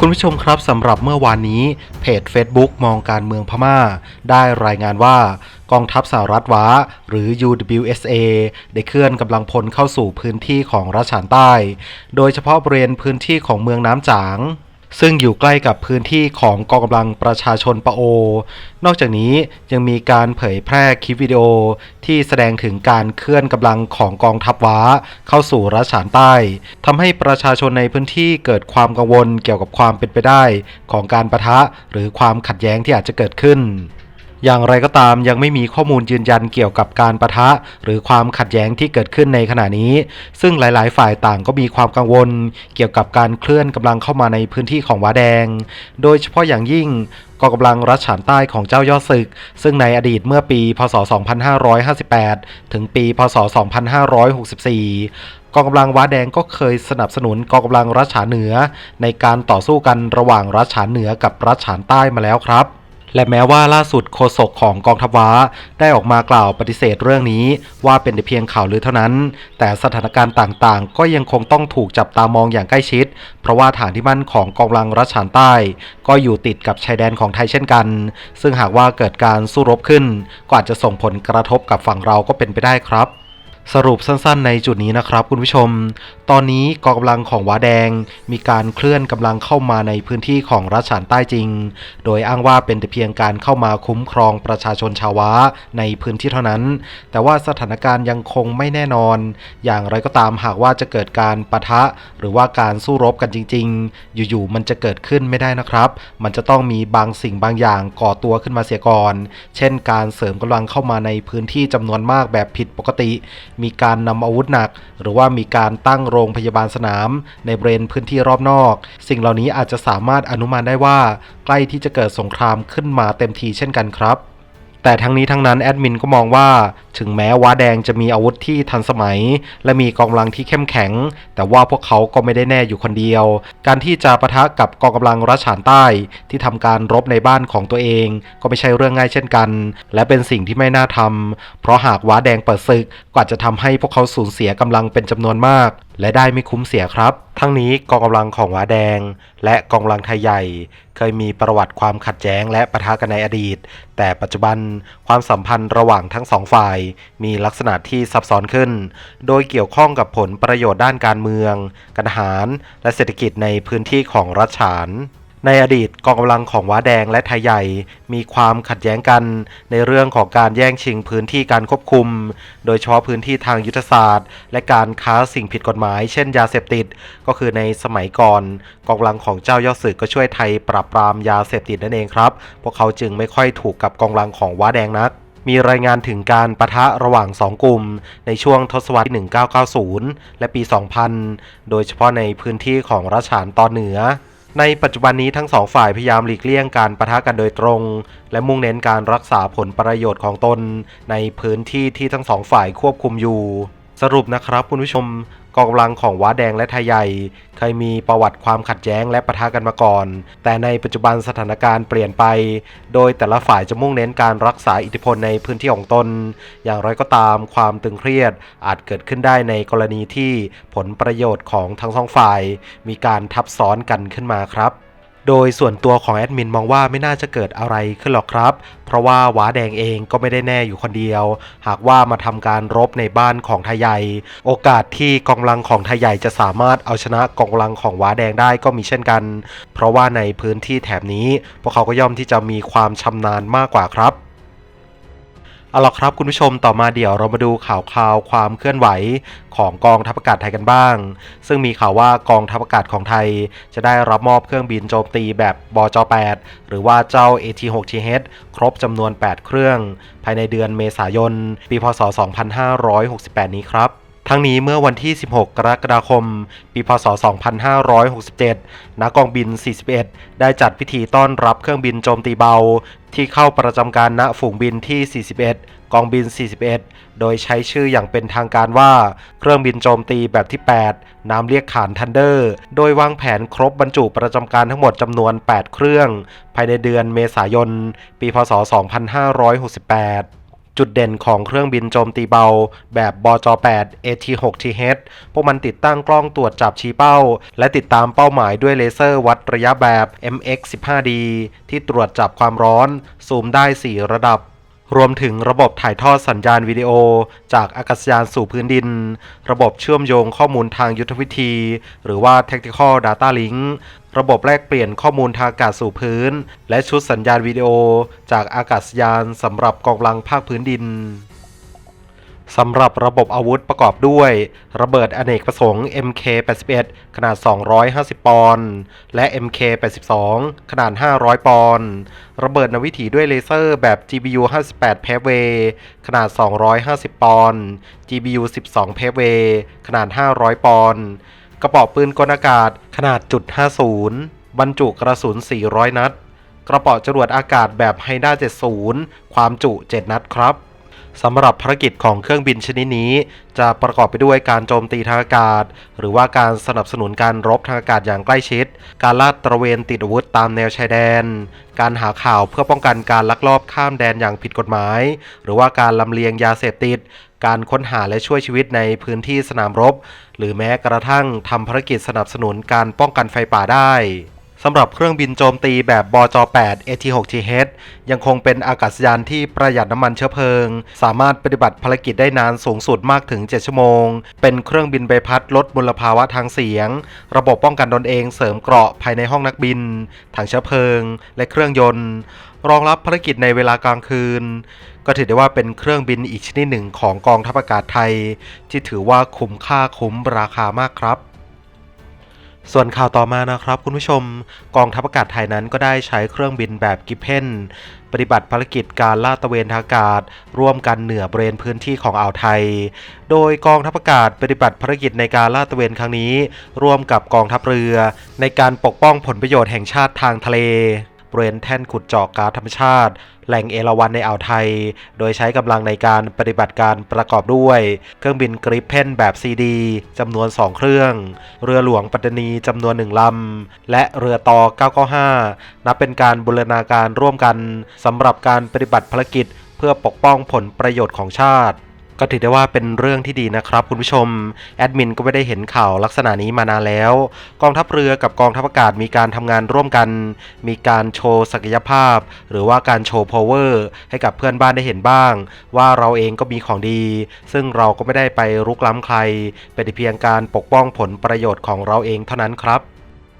คุณผู้ชมครับสำหรับเมื่อวานนี้เพจ Facebook มองการเมืองพม่า ได้รายงานว่ากองทัพสหรัฐวะหรือ UWSA ได้เคลื่อนกำลังพลเข้าสู่พื้นที่ของรัชฉานใต้ โดยเฉพาะบริเวณพื้นที่ของเมืองน้ำจาง ซึ่งอยู่ใกล้กับพื้นที่ของกองกำลังประชาชนปะโอ นอกจากนี้ยังมีการเผยแพร่คลิปวิดีโอที่แสดงถึงการเคลื่อนกำลังของกองทัพว้าเข้าสู่รัชานใต้ทำให้ประชาชนในพื้นที่เกิดความกังวลเกี่ยวกับความเป็นไปได้ ของการประทะหรือความขัดแย้งที่อาจจะเกิดขึ้น อย่างไรก็ตามยังไม่มีข้อมูลยืนยันเกี่ยวกับการประทะ หรือความขัดแย้งที่เกิดขึ้นในขณะนี้ ซึ่งหลาย ๆ ฝ่ายต่างก็มีความกังวล เกี่ยวกับการเคลื่อนกำลังเข้ามาในพื้นที่ของวาแดง โดยเฉพาะอย่างยิ่งกองกำลังรัชฉานใต้ของเจ้ายอดศึก ซึ่งในอดีตเมื่อปี พศ 2558 ถึงปี พศ 2564กองกำลังว้าแดงก็เคยสนับสนุนกองกำลังรัชฉานเหนือ ในการต่อสู้กันระหว่างรัชฉานเหนือกับรัชฉานใต้มาแล้วครับ และแม้ว่าล่าสุดโฆษกของกองทัพว้า ได้ออกมากล่าวปฏิเสธเรื่องนี้ ว่าเป็นเพียงข่าวลือเท่านั้น แต่สถานการณ์ต่างๆ ก็ยังคงต้องถูกจับตามองอย่างใกล้ชิด เพราะว่าฐานที่มั่นของกองกำลังรัชฉานใต้ ก็อยู่ติดกับชายแดนของไทยเช่นกัน ซึ่งหากว่าเกิดการสู้รบขึ้นก็อาจจะส่งผลกระทบกับฝั่งเราก็เป็นไปได้ครับ สรุปสั้นๆในจุดนี้นะครับคุณผู้ชม ตอนนี้กองกำลังของว้าแดงมีการเคลื่อนกำลังเข้ามาในพื้นที่ของรัชฉานใต้จริง โดยอ้างว่าเป็นแต่เพียงการเข้ามาคุ้มครองประชาชนชาวว้าในพื้นที่เท่านั้น แต่ว่าสถานการณ์ยังคงไม่แน่นอน อย่างไรก็ตามหากว่าจะเกิดการปะทะ หรือว่าการสู้รบกันจริง ๆ อยู่ๆมันจะเกิดขึ้นไม่ได้นะครับ มันจะต้องมีบางสิ่งบางอย่างก่อตัวขึ้นมาเสียก่อน เช่น การเสริมกำลังเข้ามาในพื้นที่จำนวนมากแบบผิดปกติมีการนำอาวุธหนัก หรือว่ามีการตั้งโรงพยาบาลสนาม ในบริเวณพื้นที่รอบนอก สิ่งเหล่านี้อาจจะสามารถอนุมานได้ว่า ใกล้ที่จะเกิดสงครามขึ้นมาเต็มทีเช่นกันครับ แต่ทั้งนี้ทั้งนั้นแอดมินก็มองว่า ถึงแม้ว้าแดงจะมีอาวุธที่ทันสมัย และมีกองกำลังที่เข้มแข็ง แต่ว่าพวกเขาก็ไม่ได้แน่อยู่คนเดียว การที่จะปะทะกับกองกำลังรัชฉานใต้ ที่ทำการรบในบ้านของตัวเอง ก็ไม่ใช่เรื่องง่ายเช่นกัน และเป็นสิ่งที่ไม่น่าทำเพราะหากว้าแดงเปิดศึกก็อาจจะทำให้พวกเขาสูญเสียกำลังเป็นจำนวนมาก และได้ไม่คุ้มเสียครับ ทั้งนี้กองกำลังของว้าแดง และกองกำลังไทยใหญ่ เคยมีประวัติความขัดแย้งและปะทะกันในอดีต แต่ปัจจุบันความสัมพันธ์ระหว่างทั้งสองฝ่าย มีลักษณะที่ซับซ้อนขึ้น โดยเกี่ยวข้องกับผลประโยชน์ด้านการเมือง การทหาร และเศรษฐกิจในพื้นที่ของรัฐฉาน ในอดีตกองกำลังของว้าแดงและไทยใหญ่ มีความขัดแย้งกันในเรื่องของการแย่งชิงพื้นที่การควบคุม โดยเฉพาะพื้นที่ทางยุทธศาสตร์ และการค้าสิ่งผิดกฎหมาย เช่นยาเสพติด ก็คือในสมัยก่อนกองกำลังของเจ้ายอดศึกก็ช่วยไทยปราบปรามยาเสพติดนั่นเองครับ พวกเขาจึงไม่ค่อยถูกกับกองกำลังของว้าแดงนักมีรายงานถึงการประทะระหว่าง 2 กลุ่ม ในช่วงทศวรรษ 1990 และปี 2000 โดยเฉพาะในพื้นที่ของรัชฉานตอนเหนือ ในปัจจุบันนี้ทั้งสองฝ่ายพยายามหลีกเลี่ยงการประทะกันโดยตรง และมุ่งเน้นการรักษาผลประโยชน์ของตน ในพื้นที่ที่ทั้งสองฝ่ายควบคุมอยู่ สรุปนะครับคุณผู้ชม กองกำลังของว้าแดงและไทยใหญ่ เคยมีประวัติความขัดแย้งและปะทะกันมาก่อน แต่ในปัจจุบันสถานการณ์เปลี่ยนไป โดยแต่ละฝ่ายจะมุ่งเน้นการรักษาอิทธิพลในพื้นที่ของตน อย่างไรก็ตามความตึงเครียดอาจเกิดขึ้นได้ในกรณีที่ผลประโยชน์ของทั้งสองฝ่าย มีการทับซ้อนกันขึ้นมาครับ โดยส่วนตัวของแอดมินมองว่าไม่น่าจะเกิดอะไรขึ้นหรอกครับ เพราะว่าว้าแดงเองก็ไม่ได้แน่อยู่คนเดียว หากว่ามาทำการรบในบ้านของไทยใหญ่ โอกาสที่กองลังของไทยใหญ่จะสามารถเอาชนะกองลังของว้าแดงได้ก็มีเช่นกัน เพราะว่าในพื้นที่แถบนี้ พวกเขาก็ย่อมที่จะมีความชำนาญมากกว่าครับ เอาล่ะครับคุณผู้ชมต่อมาเดี๋ยวเรามาดูข่าวคราวความเคลื่อนไหวของกองทัพอากาศไทยกันบ้าง ซึ่งมีข่าวว่ากองทัพอากาศของไทย จะได้รับมอบเครื่องบินโจมตีแบบบจ 8 หรือว่าเจ้า AT6TH ครบจำนวน 8 เครื่อง ภายในเดือนเมษายน ปีพศ 2568 นี้ครับ ทั้งนี้เมื่อวันที่ 16 กรกฎาคม ปีพศ 2567นักกองบิน 41 ได้จัดพิธีต้อนรับเครื่องบินโจมตีเบา ที่เข้าประจำการณฝูงบินที่ 41 กองบิน 41 โดยใช้ชื่ออย่างเป็นทางการว่า เครื่องบินโจมตีแบบที่ 8นามเรียกขานทันเดอร์ โดยวางแผนครบบรรจุประจำการทั้งหมดจำนวน 8 เครื่อง ภายในเดือนเมษายน ปีพศ 2568 จุดเด่นของเครื่องบินโจมตีเบา แบบบจ 8 AT6TH พวกมันติดตั้งกล้องตรวจจับชี้เป้า และติดตามเป้าหมายด้วยเลเซอร์วัดระยะแบบ MX15D ที่ตรวจจับความร้อน ซูมได้ 4 ระดับ รวมถึงระบบถ่ายทอดสัญญาณวิดีโอ จากอากาศยานสู่พื้นดิน ระบบเชื่อมโยงข้อมูลทางยุทธวิธี หรือว่า Tactical Data Link ระบบแลกเปลี่ยนข้อมูลทางอากาศสู่พื้น และชุดสัญญาณวิดีโอ จากอากาศยานสำหรับกองกำลังภาคพื้นดิน สำหรับระบบอาวุธประกอบด้วย ระเบิดอเนกประสงค์ MK81 ขนาด 250 ปอนด์ และ MK82 ขนาด 500 ปอนด์ ระเบิดนวิถีด้วยเลเซอร์แบบ GBU 58 p a v e ขนาด 250 ปอนด์ GBU 12 p a v e ขนาด 500 ปอนด์ กระบอกปืนกลอากาศขนาดจุด50 บรรจุกระสุน 400 นัด กระป๋าจรวดอากาศแบบไฮด้า70 ความจุ 7 นัดครับ สำหรับภารกิจของเครื่องบินชนิดนี้ จะประกอบไปด้วยการโจมตีทางอากาศ หรือว่าการสนับสนุนการรบทางอากาศอย่างใกล้ชิด การลาดตระเวนติดอาวุธตามแนวชายแดน การหาข่าวเพื่อป้องกันการลักลอบข้ามแดนอย่างผิดกฎหมาย หรือว่าการลำเลียงยาเสพติด การค้นหาและช่วยชีวิตในพื้นที่สนามรบ หรือแม้กระทั่งทำภารกิจสนับสนุนการป้องกันไฟป่าได้ สำหรับเครื่องบินโจมตีแบบบจ8 AT6TH ยังคงเป็นอากาศยานที่ประหยัดน้ำมันเชื้อเพลิง สามารถปฏิบัติภารกิจได้นานสูงสุดมากถึง 7 ชั่วโมง เป็นเครื่องบินใบพัดลดมลภาวะทางเสียง ระบบป้องกันตนเองเสริมเกราะภายในห้องนักบิน ถังเชื้อเพลิง และเครื่องยนต์ รองรับภารกิจในเวลากลางคืน ก็ถือได้ว่าเป็นเครื่องบินอีกชนิดหนึ่งของกองทัพอากาศไทย ที่ถือว่าคุ้มค่าคุ้มราคามากครับ ส่วนข่าวต่อมานะครับคุณผู้ชมกองทัพอากาศไทยนั้นก็ได้ใช้เครื่องบินแบบกิเพนปฏิบัติภารกิจการลาดตระเวนทางอากาศ ร่วมกันเหนือบริเวณพื้นที่ของอ่าวไทย โดยกองทัพอากาศปฏิบัติภารกิจในการลาดตระเวนครั้งนี้ ร่วมกับกองทัพเรือ ในการปกป้องผลประโยชน์แห่งชาติทางทะเล ริเวณแท่นขุดเจาะก๊าซธรรมชาติ แหล่งเอราวัณในอ่าวไทย โดยใช้กำลังในการปฏิบัติการประกอบด้วย เครื่องบินกริปเพนแบบซีดีจำนวน 2 เครื่อง เรือหลวงปัตตานีจำนวน 1 ลำ และเรือต่อ 995 นับเป็นการบูรณาการร่วมกันสำหรับการปฏิบัติภารกิจ เพื่อปกป้องผลประโยชน์ของชาติ ก็ถือได้ว่าเป็นเรื่องที่ดีนะครับคุณผู้ชม แอดมินก็ไม่ได้เห็นข่าวลักษณะนี้มานานแล้ว กองทัพเรือกับกองทัพอากาศมีการทำงานร่วมกัน มีการโชว์ศักยภาพ หรือว่าการโชว์ power ให้กับเพื่อนบ้านได้เห็นบ้าง ว่าเราเองก็มีของดี ซึ่งเราก็ไม่ได้ไปรุกล้ำใคร เป็นเพียงการปกป้องผลประโยชน์ของเราเองเท่านั้นครับ